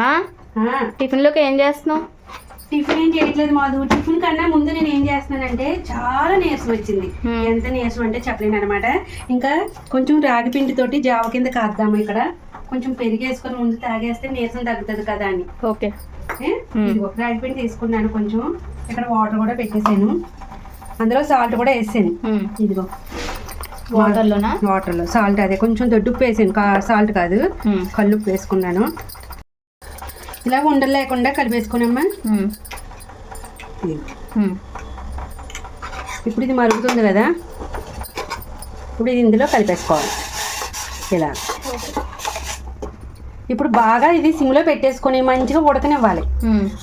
మా? టిఫిన్లోకి ఏం చేస్తున్నావు? టిఫిన్ ఏం చేయట్లేదు మాధు. టిఫిన్ కన్నా ముందు నేను ఏం చేస్తున్నానంటే చాలా నీరసం వచ్చింది. ఎంత నీరసం అంటే చెప్పలేను అనమాట ఇంకా కొంచెం రాగి పిండితోటి జావ కింద కాద్దాము ఇక్కడ. కొంచెం పెరిగేసుకొని ముందు తాగేస్తే నీరసం తగ్గుతుంది కదా అని. ఓకే. రాగి పిండి తీసుకున్నాను కొంచెం. ఇక్కడ వాటర్ కూడా పెట్టేశాను అందులో సాల్ట్ కూడా వేసాను. ఇదిగో. వాటర్లోనా? వాటర్లో సాల్ట్ అదే కొంచెం దొడ్డుప్పు వేసాను. సాల్ట్ కాదు. కల్లుప్పు వేసుకున్నాను. ఇలా ఉండలు లేకుండా కలిపేసుకున్నామ్మా ఇది. ఇప్పుడు ఇది మరుగుతుంది కదా? ఇప్పుడు ఇది ఇందులో కలిపేసుకోవాలి. ఇలా. ఇప్పుడు బాగా ఇది సిమ్లో పెట్టేసుకొని మంచిగా ఉడకనివ్వాలి.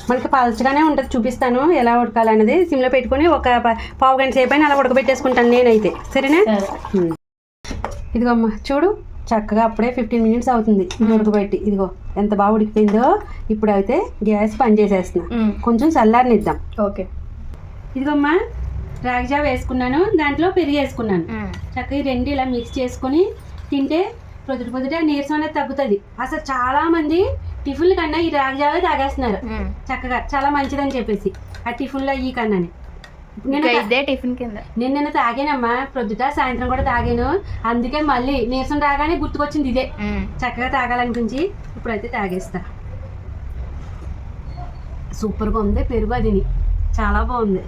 మనకి పలచగానే ఉంటుంది చూపిస్తాను ఎలా ఉడకాలనేది సిమ్లో పెట్టుకొని ఒక పావు గంట సేపు అయినా అలా ఉడకబెట్టేసుకుంటాను నేనైతే. సరేనా? ఉమ్. ఇదిగో అమ్మ చూడు. చక్కగా అప్పుడే ఫిఫ్టీన్ మినిట్స్ అవుతుంది. ఉడకబెట్టి ఇదిగో ఎంత బాగా ఉడికిపోయిందో ఇప్పుడు అయితే గ్యాస్ బంద్ చేసేస్తున్నా. కొంచెం చల్లారనిద్దాం. ఓకే. ఇదిగోమ్మా రాగి జావ వేసుకున్నాను. దాంట్లో పెరిగి వేసుకున్నాను. చక్కగా ఈ రెండు ఇలా మిక్స్ చేసుకొని తింటే పొద్దుట పొద్దుట నీరసం అనేది తగ్గుతుంది. అసలు చాలా మంది టిఫిన్ల కన్నా ఈ రాగి జావే తాగేస్తున్నారు. చక్కగా చాలా మంచిదని చెప్పేసి. ఆ టిఫిన్లో ఈ కన్నాని. ఇదే టిఫిన్ కింద. నేను నిన్న తాగానమ్మా ప్రొద్దుట సాయంత్రం కూడా తాగాను. అందుకే మళ్ళీ నీరసం రాగానే గుర్తుకొచ్చింది ఇదే. చక్కగా తాగాలనిపించి ఇప్పుడైతే తాగేస్తా. సూపర్గా ఉంది పెరుగు అదిని చాలా బాగుంది.